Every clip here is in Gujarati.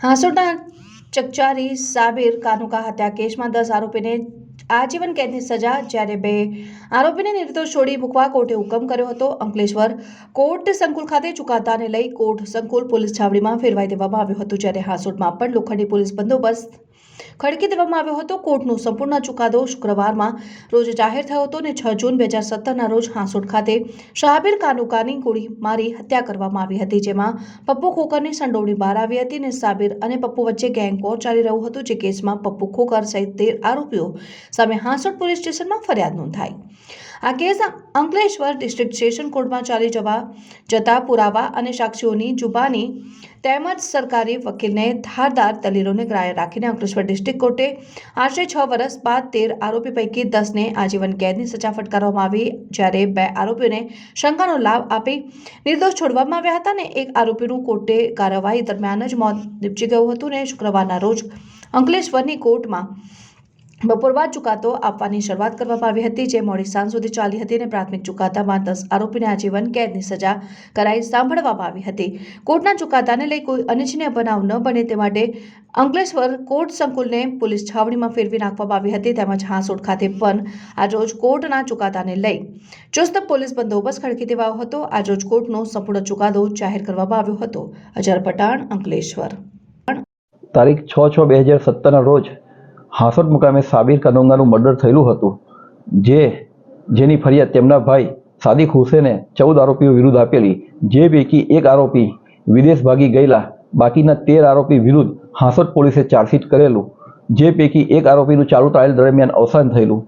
હાંસોડના ચકચારી, સાબિર, કાનુકા હત્યા કેસમાં દસ આરોપીને આજીવન કેદની સજા જ્યારે બે આરોપીને નિર્દોષ છોડી મૂકવા કોર્ટે હુકમ કર્યો હતો. અંકલેશ્વર કોર્ટ સંકુલ ખાતે ચુકાદાને લઈ કોર્ટ સંકુલ પોલીસ છાવણીમાં ફેરવાઈ દેવામાં આવ્યું હતું, જ્યારે હાંસોડમાં પણ લોખંડી પોલીસ બંદોબસ્ત ખડકી દેવામાં આવ્યો હતો. કોર્ટનો સંપૂર્ણ ચુકાદો શુક્રવારમાં રોજ જાહેર થયો હતો અને છ જૂન બે હજાર સત્તરના રોજ હાંસોડ ખાતે શાહબીર કાનુકાની ગોળી મારી હત્યા કરવામાં આવી હતી. જેમાં પપ્પુ ખોકરની સંડોવણી બહાર આવી હતી અને સાબિર અને પપ્પુ વચ્ચે ગેંગ વોર ચાલી રહ્યું હતું. જે કેસમાં પપ્પુ ખોકર સહિત તેર આરોપીઓ સામે હાંસોડ પોલીસ સ્ટેશનમાં ફરિયાદ નોંધાઈ. આ કેસ અંકલેશ્વર ડિસ્ટ્રિક્ટ સેશન કોર્ટમાં ચાલી જવા જતા પુરાવા અને સાક્ષીઓની જુબાની તેમજ સરકારી વકીલને ધારદાર દલીલોને ગ્રાહ્ય રાખીને અંકલેશ્વર ડિસ્ટ્રિક્ટ કોર્ટે આશરે છ વર્ષ બાદ તેર આરોપી પૈકી દસને આજીવન કેદની સજા ફટકારવામાં આવી, જ્યારે બે આરોપીઓને શંકાનો લાભ આપી નિર્દોષ છોડવામાં આવ્યા હતા અને એક આરોપીનું કોર્ટે કાર્યવાહી દરમિયાન જ મોત નીપજી ગયું હતું ને શુક્રવારના રોજ અંકલેશ્વરની કોર્ટમાં બપોર બાદ ચુકાદો આપવાની શરૂઆત કરવામાં આવી હતી, જે મોડી સાંજ સુધી ચાલી હતી અને પ્રાથમિક ચુકાદામાં દસ આરોપીને આજીવન કેદની સજા કરાઈ સાંભળવામાં આવી હતી. કોર્ટના ચુકાદાને લઈ કોઈ અનિચ્છનીય બનાવ ન બને તે માટે અંકલેશ્વર કોર્ટ સંકુલને પોલીસ છાવણીમાં ફેરવી નાખવામાં આવી હતી, તેમજ હાંસોડ ખાતે પણ આજરોજ કોર્ટના ચુકાદાને લઈ ચુસ્ત પોલીસ બંદોબસ્ત ખડકી દેવાયો હતો. આજરોજ કોર્ટનો સંપૂર્ણ ચુકાદો જાહેર કરવામાં આવ્યો હતો. અજર પટાણ અંકલેશ્વર. તારીખ છ છ બે હજાર સત્તરના રોજ હાંસોટ મુકામે સાબિર કનોંગાનું મર્ડર થયેલું હતું, જે, જેની ફરિયાદ તેમના ભાઈ સાદિક હુસેને ચૌદ આરોપીઓ વિરુદ્ધ આપેલી, જે પૈકી એક આરોપી વિદેશ ભાગી ગયેલા, બાકીના તેર આરોપી વિરુદ્ધ હાંસોટ પોલીસે ચાર્જશીટ કરેલું, જે પૈકી એક આરોપીનું ચાલુ ટ્રાયલ દરમિયાન અવસાન થયેલું.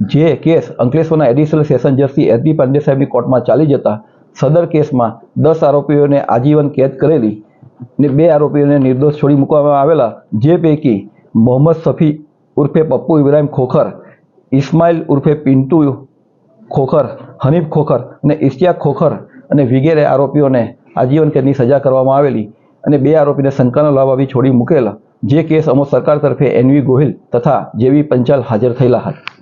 જે કેસ અંકલેશ્વરના એડિશનલ સેશન જજથી એસ. પાંડે સાહેબની કોર્ટમાં ચાલી જતા, સદર કેસમાં દસ આરોપીઓને આજીવન કેદ કરેલી ને બે આરોપીઓને નિર્દોષ છોડી મૂકવામાં આવેલા, જે પૈકી મોહમ્મદ સફી ઉર્ફે પપ્પુ ઇબ્રાહિમ ખોખર ઇસ્માઇલ ઉર્ફે પિન્ટુ ખોખર હનીફ ખોખર અને ઇશ્તિયાક ખોખર અને વિગેરે આરોપીઓને આજીવન કેદની સજા કરવામાં આવેલી અને બે આરોપીને શંકાનો લાભ છોડી મૂકેલા જે કેસ અમો સરકાર તરફે એનવી ગોહિલ તથા જેવી પંચાલ હાજર થયેલા હતા.